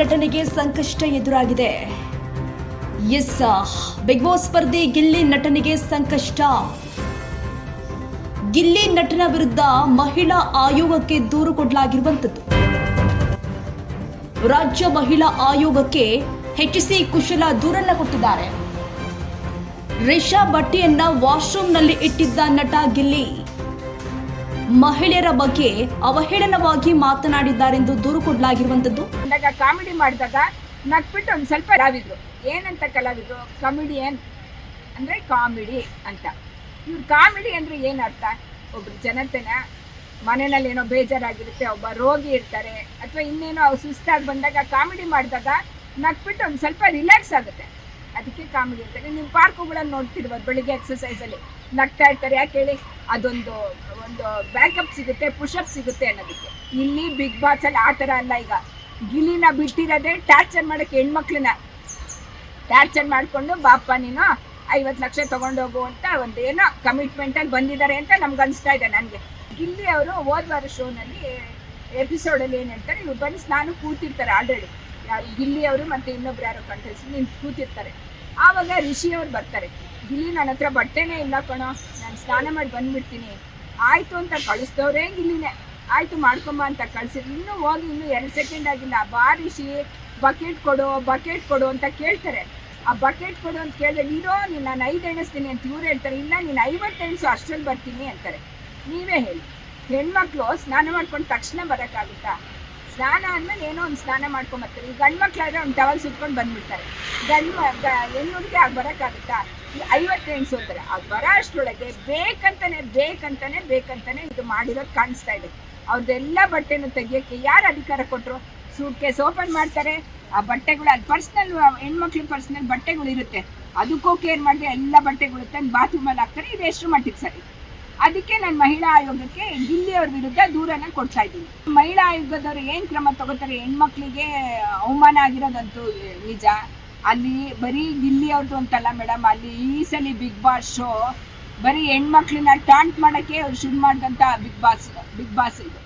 ನಟನಿಗೆ ಸಂಕಷ್ಟ ಎದುರಾಗಿದೆ. S big boss ಸ್ಪರ್ಧೆ ಗಿಲ್ಲಿ ನಟನಿಗೆ ಸಂಕಷ್ಟ. ಗಿಲ್ಲಿ ನಟನ ವಿರುದ್ಧ ಮಹಿಳಾ ಆಯೋಗಕ್ಕೆ ದೂರು ಕೊಡಲಾಗಿರುವಂತದ್ದು ರಾಜ್ಯ ಮಹಿಳಾ ಆಯೋಗಕ್ಕೆ ಹೆಚ್ಚಿಸಿ ಕುಶಲ ದೂರನ್ನ ಕೊಟ್ಟಿದ್ದಾರೆ. ರೇಷಾ ಬಟ್ಟೆಯನ್ನ ವಾಶ್ರೂಮ್ನಲ್ಲಿ ಇಟ್ಟಿದ್ದ ನಟ ಗಿಲ್ಲಿ ಮಹಿಳೆಯರ ಬಗ್ಗೆ ಅವಹೇಳನವಾಗಿ ಮಾತನಾಡಿದ್ದಾರೆಂದು ದೂರು ಕೊಡಲಾಗಿರುವಂತದ್ದು ಕಾಮಿಡಿ ಮಾಡಿದಾಗ ನಗ್ಬಿಟ್ಟು ಒಂದು ಸ್ವಲ್ಪ ಕಲಾವಿದ್ರು. ಏನಂತ ಕಲಾವಿದ್ರು? ಕಾಮಿಡಿಯನ್ ಅಂದರೆ ಕಾಮಿಡಿ ಅಂತ. ಇವ್ರು ಕಾಮಿಡಿ ಅಂದರೆ ಅರ್ಥ? ಒಬ್ರು ಜನತೆನ ಮನೆಯಲ್ಲಿ ಏನೋ ಬೇಜಾರಾಗಿರುತ್ತೆ, ಒಬ್ಬ ರೋಗಿ ಇರ್ತಾರೆ, ಅಥವಾ ಇನ್ನೇನೋ ಅವ್ರು ಸುಸ್ತಾಗಿ ಬಂದಾಗ ಕಾಮಿಡಿ ಮಾಡಿದಾಗ ನಗ್ಬಿಟ್ಟು ಒಂದು ಸ್ವಲ್ಪ ರಿಲ್ಯಾಕ್ಸ್ ಆಗುತ್ತೆ. ಅದಕ್ಕೆ ಕಾಮಿಡಿ ಇರ್ತಾರೆ ನೀವು ಪಾರ್ಕುಗಳನ್ನು ನೋಡ್ತಿರ್ಬೋದು, ಬೆಳಿಗ್ಗೆ ಎಕ್ಸಸೈಸಲ್ಲಿ ನಗ್ತಾ ಇರ್ತಾರೆ. ಯಾಕೆ ಹೇಳಿ? ಅದೊಂದು, ಒಂದು ಬ್ಯಾಕಪ್ ಸಿಗುತ್ತೆ ಪುಷಪ್ ಸಿಗುತ್ತೆ ಅನ್ನೋದಕ್ಕೆ. ಇಲ್ಲಿ ಬಿಗ್ ಬಾಸ್ ಅಲ್ಲಿ ಆ ಥರ ಅಲ್ಲ ಈಗ. ಗಿಲಿನ ಬಿಟ್ಟಿರೋದೇ ಟಾರ್ಚರ್ ಮಾಡೋಕ್ಕೆ ಹೆಣ್ಮಕ್ಳನ್ನ. ಟಾರ್ಚರ್ ಮಾಡಿಕೊಂಡು ಬಾಪ, ನೀನು ಐವತ್ತು ಲಕ್ಷ ತಗೊಂಡೋಗು ಅಂತ ಒಂದು ಏನೋ ಕಮಿಟ್ಮೆಂಟಲ್ಲಿ ಬಂದಿದ್ದಾರೆ ಅಂತ ನಮ್ಗೆ ಅನಿಸ್ತಾ ಇದೆ ನನಗೆ. ಗಿಲ್ಲಿ ಅವರು ಹೋದ ವಾರ ಶೋನಲ್ಲಿ ಎಪಿಸೋಡಲ್ಲಿ ಏನು ಹೇಳ್ತಾರೆ, ಇವ್ರು ಬಂದು ಸ್ನಾನ ಕೂತಿರ್ತಾರೆ ಆಲ್ರೆಡಿ ಗಿಲ್ಲಿ ಅವರು ಮತ್ತೆ ಇನ್ನೊಬ್ರು ಯಾರೋ ಕಂಟೆಸ್ಟ್ ನಿಂತು ಕೂತಿರ್ತಾರೆ. ಆವಾಗ ಋಷಿಯವ್ರು ಬರ್ತಾರೆ. ಇಲ್ಲಿ ನನ್ನ ಹತ್ರ ಬಟ್ಟೆನೇ ಇಲ್ಲ ಕಣೋ, ನಾನು ಸ್ನಾನ ಮಾಡಿ ಬಂದ್ಬಿಡ್ತೀನಿ. ಆಯಿತು ಅಂತ ಕಳಿಸ್ತವ್ರೆ ಇಲ್ಲಿನೇ ಆಯಿತು ಮಾಡ್ಕೊಂಬ ಅಂತ ಕಳಿಸಿದ್ರು ಇನ್ನೂ ಹೋಗಿ ಇನ್ನೂ ಎರಡು ಸೆಕೆಂಡ್ ಆಗಿಲ್ಲ. ಬಾ ಋಷಿ ಬಕೆಟ್ ಕೊಡು ಬಕೆಟ್ ಕೊಡು ಅಂತ ಕೇಳ್ತಾರೆ. ಆ ಬಕೆಟ್ ಕೊಡು ಅಂತ ಕೇಳಿದ್ರೆ ನೀರೋ ನೀನು ನಾನು ಐದು ಎಣಿಸ್ತೀನಿ ಅಂತ ಇವ್ರು ಹೇಳ್ತಾರೆ. ಇಲ್ಲ, ನೀನು ಐವತ್ತು ಎಣಿಸು, ಅಷ್ಟರಲ್ಲಿ ಬರ್ತೀನಿ ಅಂತಾರೆ. ನೀವೇ ಹೇಳಿ. ಹೆಣ್ಮಕ್ಳು ಸ್ನಾನ ಮಾಡ್ಕೊಂಡು ತಕ್ಷಣ ಬರೋಕ್ಕಾಗುತ್ತಾ? ಸ್ನಾನ ಅಂದ್ಮೇಲೆ ಏನೋ ಒಂದು ಸ್ನಾನ ಮಾಡ್ಕೊಂಬರ್ತಾರೆ. ಈ ಗಂಡು ಮಕ್ಕಳಾದ್ರೆ ಒಂದು ಟವಲ್ ಸುತ್ಕೊಂಡು ಬಂದ್ಬಿಡ್ತಾರೆ. ಗಂಡು ಹೆಣ್ಣುಗೆ ಆಗ ಬರೋಕ್ಕಾಗುತ್ತಾ? ಈ ಐವತ್ತು ಹೆಣ್ಣು ಸೋತಾರೆ. ಆಗ ಬರೋ ಅಷ್ಟರೊಳಗೆ ಬೇಕಂತಾನೆ ಬೇಕಂತಾನೆ ಬೇಕಂತಾನೆ ಇದು ಮಾಡಿರೋದು ಕಾಣಿಸ್ತಾ ಇದೆ. ಅವ್ರದ್ದೆಲ್ಲ ಬಟ್ಟೆನೂ ತೆಗಿಯೋಕ್ಕೆ ಯಾರು ಅಧಿಕಾರ ಕೊಟ್ಟರು ಸೂಟ್ ಕೇಸ್ ಓಪನ್ ಮಾಡ್ತಾರೆ. ಆ ಬಟ್ಟೆಗಳು, ಅದು ಪರ್ಸ್ನಲ್, ಹೆಣ್ಮಕ್ಳು ಪರ್ಸ್ನಲ್ ಬಟ್ಟೆಗಳು ಇರುತ್ತೆ ಅದಕ್ಕೂ ಕೇರ್ ಮಾಡಿ ಎಲ್ಲ ಬಟ್ಟೆಗಳು ತಂದು ಬಾತ್ರೂಮಲ್ಲಿ ಹಾಕ್ತಾರೆ. ಇದು ಎಷ್ಟು ಮಟ್ಟಿಗೆ ಸರಿ? ಅದಕ್ಕೆ ನಾನು ಮಹಿಳಾ ಆಯೋಗಕ್ಕೆ ಗಿಲ್ಲಿ ಅವ್ರ ವಿರುದ್ಧ ದೂರನ ಕೊಡ್ತಾ ಇದ್ದೀನಿ. ಮಹಿಳಾ ಆಯೋಗದವರು ಏನು ಕ್ರಮ ತಗೋತಾರೆ ಹೆಣ್ಮಕ್ಳಿಗೆ ಅವಮಾನ ಆಗಿರೋದಂತೂ ನಿಜ. ಅಲ್ಲಿ ಬರೀ ಗಿಲ್ಲಿ ಅವ್ರದ್ದು ಅಂತಲ್ಲ ಮೇಡಮ್ ಅಲ್ಲಿ ಈ ಸಲ ಬಿಗ್ ಬಾಸ್ ಶೋ ಬರೀ ಹೆಣ್ಮಕ್ಳನ್ನ ಟಾಂಟ್ ಮಾಡೋಕ್ಕೆ ಅವ್ರು ಶುರು ಮಾಡಿದಂಥ ಬಿಗ್ ಬಾಸ್ ಬಿಗ್ ಬಾಸ್ ಇದು.